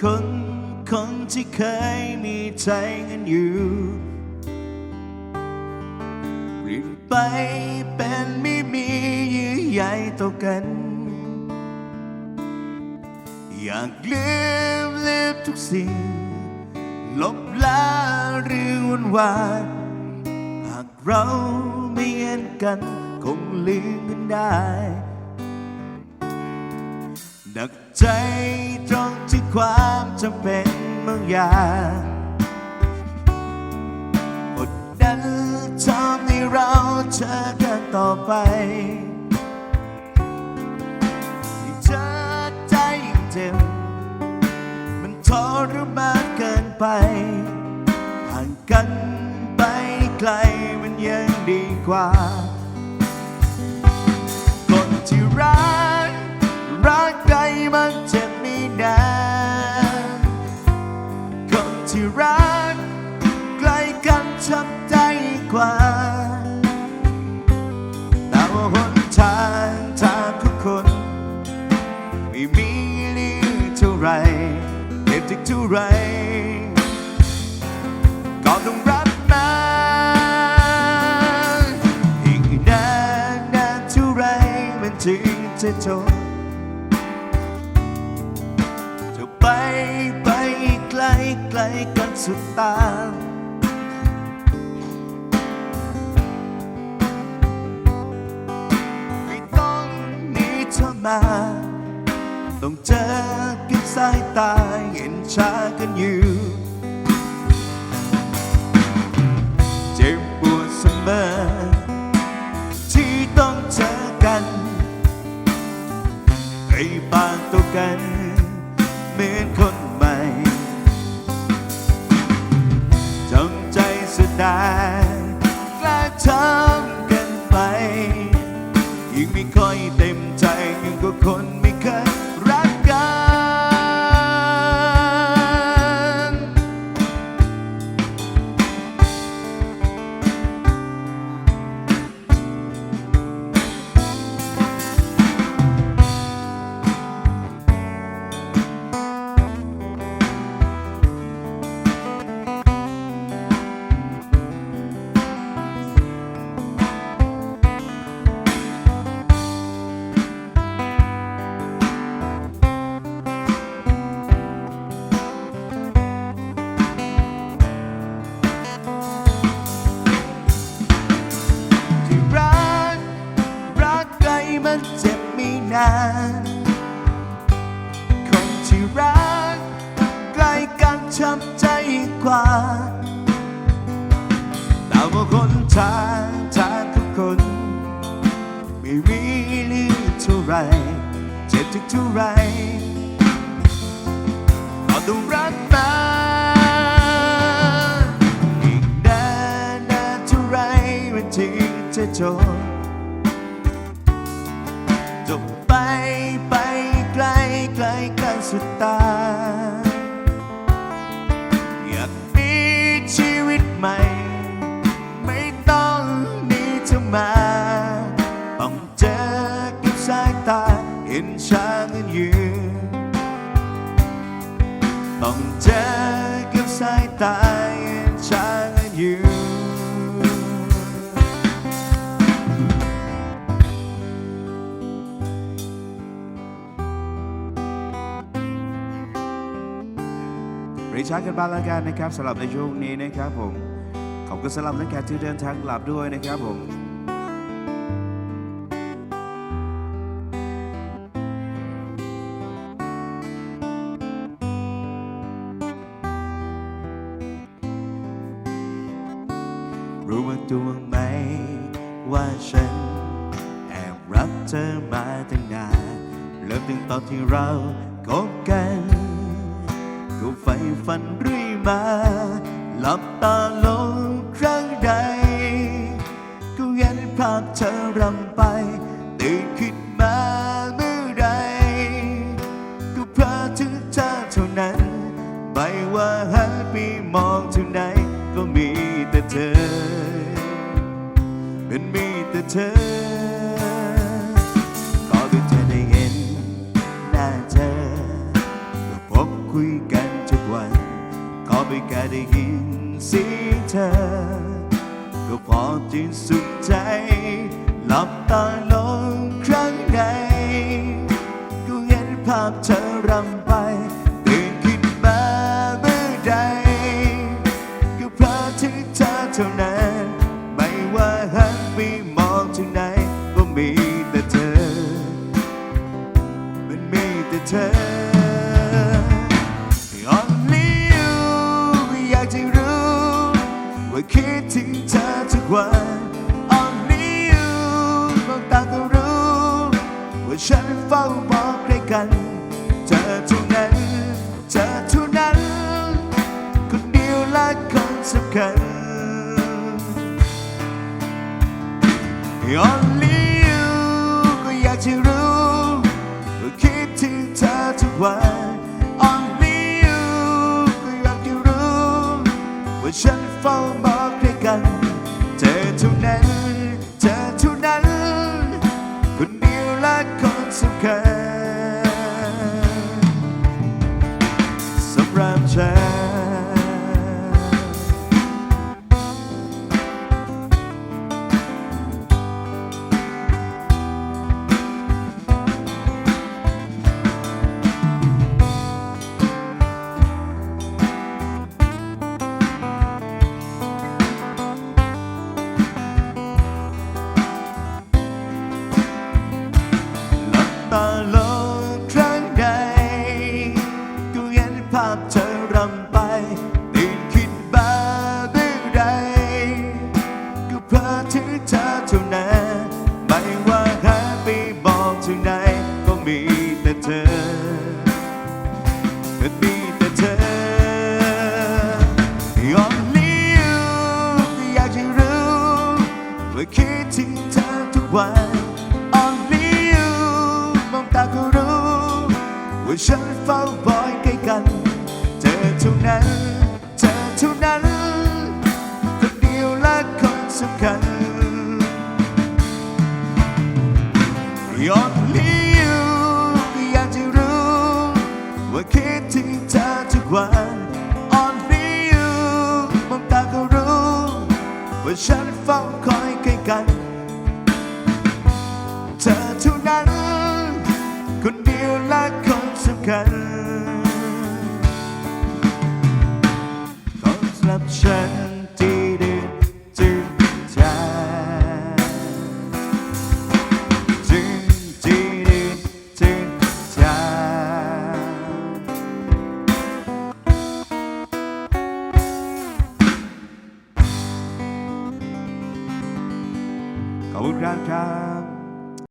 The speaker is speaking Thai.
คนคนที่เคยมีใจกันอยู่เปลี่ยนไปเป็นไม่มียื่อใยต่อกัน อยากลืมลืมทุกสิ่ง ลบล้างเรื่อวันวานหากเราไม่เห็นกันคงลืมกันได้หนักใจตรง ความจำเป็นบางอย่างกดดันทำให้เราเจอกันต่อไปที่เธอใจยังเจ็บมันทรมานเกินไปห่างกันไปไกลมันยังดีกว่า คนที่รัก ไร ก็ต้องรับมาอีกนานนานเท่าไรมันถึงจะจบจะไปไปไกลไกลกันสุดตาไม่ต้องหนีเธอมา ต้องเจอกับสายตาเห็นชากันอยู่เจ็บปวดเสมอที่ต้องเจอกันไอ้บางตัวกันเหมือนคน ที่รักใกล้กันช้ำใจกว่าแต่ว่าคนทางทางของคน ไม่มีหลือเท่าไรเจ็บถึงเท่าไรก็ต้องรักมาอีกนานนานเท่าไรมันถึงจะจบุดตา อยากมีชีวิตใหม่ ไม่ต้องหนีเธอมา ต้องเจอกับสายตาเห็นช้างกันยืนต้องเจอกับสายตา ริชาร์ดกันบ้างแล้วกันนะครับสำหรับในช่วงนี้นะครับผมขอบคุณสำหรับนักแขกที่เดินทางกลับด้วยนะครับผมรู้ว่าตัวไหมว่าฉันแอบรักเธอมาตั้งนานเริ่มตั้งตอนที่เราคบกัน ก็ใฝ่ฝันเรื่อยมา หลับตาลงครั้งใด ก็เห็นภาพเธอรำไป ตื่นขึ้นมาเมื่อใด ก็เพราะถึงเธอเท่านั้น ไม่ว่าหันไปมองที่ไหน ก็มีแต่เธอ เป็นมีแต่เธอ ค่ได้ยินเสียงเธอ ก็พอจินสุขใจ หลับตาลงครั้งใดก็เห็นภาพเธอรำไปตื่นขึ้นมาเมื่อใดก็เพราะถึงเธอเท่านั้น คิดถึงเธอทุกวัน Only you มองตาก็รู้ว่าฉันเฝ้ามองใกล้กัน เธอเท่านั้น เธอเท่านั้น คนเดียวและคนสำคัญ Only you ก็อยากจะรู้ว่าคิดถึงเธอทุกวัน Only you ก็อยากจะรู้ว่าฉันเฝ้ามองใก เธอเท่านั้น วัน Only you มองตาก็รู้ว่าฉันเฝ้าบอยใกล้กัน เธอเท่านั้น เธอเท่านั้นคนเดียวและคนสำคัญ Only you อยากจะรู้ว่าคิดถึงเธอทุกวัน Only you มองตาก็รู้ว่าฉันเฝ้าคอยใกล้กัน